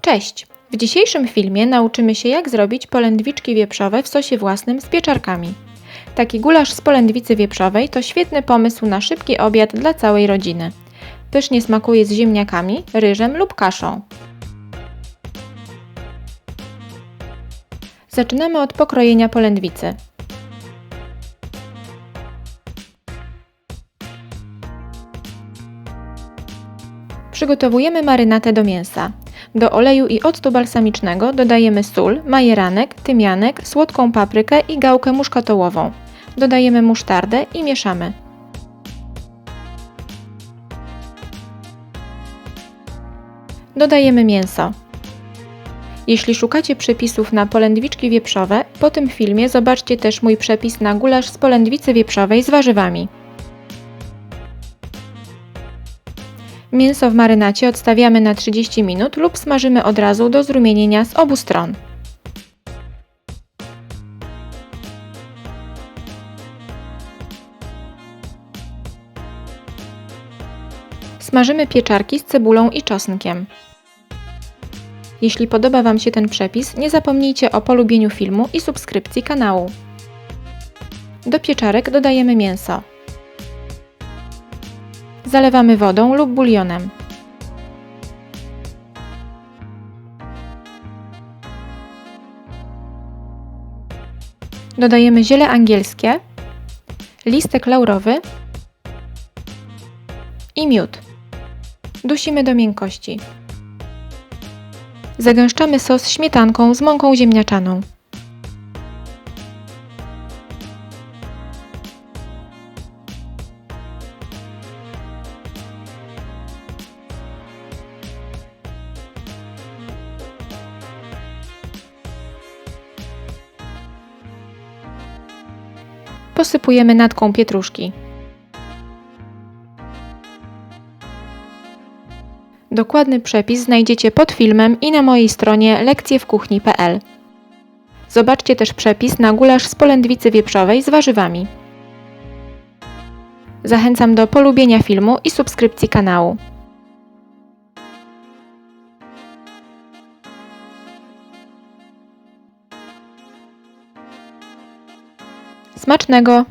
Cześć! W dzisiejszym filmie nauczymy się jak zrobić polędwiczki wieprzowe w sosie własnym z pieczarkami. Taki gulasz z polędwicy wieprzowej to świetny pomysł na szybki obiad dla całej rodziny. Pysznie smakuje z ziemniakami, ryżem lub kaszą. Zaczynamy od pokrojenia polędwicy. Przygotowujemy marynatę do mięsa. Do oleju i octu balsamicznego dodajemy sól, majeranek, tymianek, słodką paprykę i gałkę muszkatołową. Dodajemy musztardę i mieszamy. Dodajemy mięso. Jeśli szukacie przepisów na polędwiczki wieprzowe, po tym filmie zobaczcie też mój przepis na gulasz z polędwicy wieprzowej z warzywami. Mięso w marynacie odstawiamy na 30 minut lub smażymy od razu do zrumienienia z obu stron. Smażymy pieczarki z cebulą i czosnkiem. Jeśli podoba Wam się ten przepis, nie zapomnijcie o polubieniu filmu i subskrypcji kanału. Do pieczarek dodajemy mięso. Zalewamy wodą lub bulionem. Dodajemy ziele angielskie, listek laurowy i miód. Dusimy do miękkości. Zagęszczamy sos śmietanką z mąką ziemniaczaną. Posypujemy natką pietruszki. Dokładny przepis znajdziecie pod filmem i na mojej stronie lekcjewkuchni.pl. Zobaczcie też przepis na gulasz z polędwicy wieprzowej z warzywami. Zachęcam do polubienia filmu i subskrypcji kanału. Smacznego!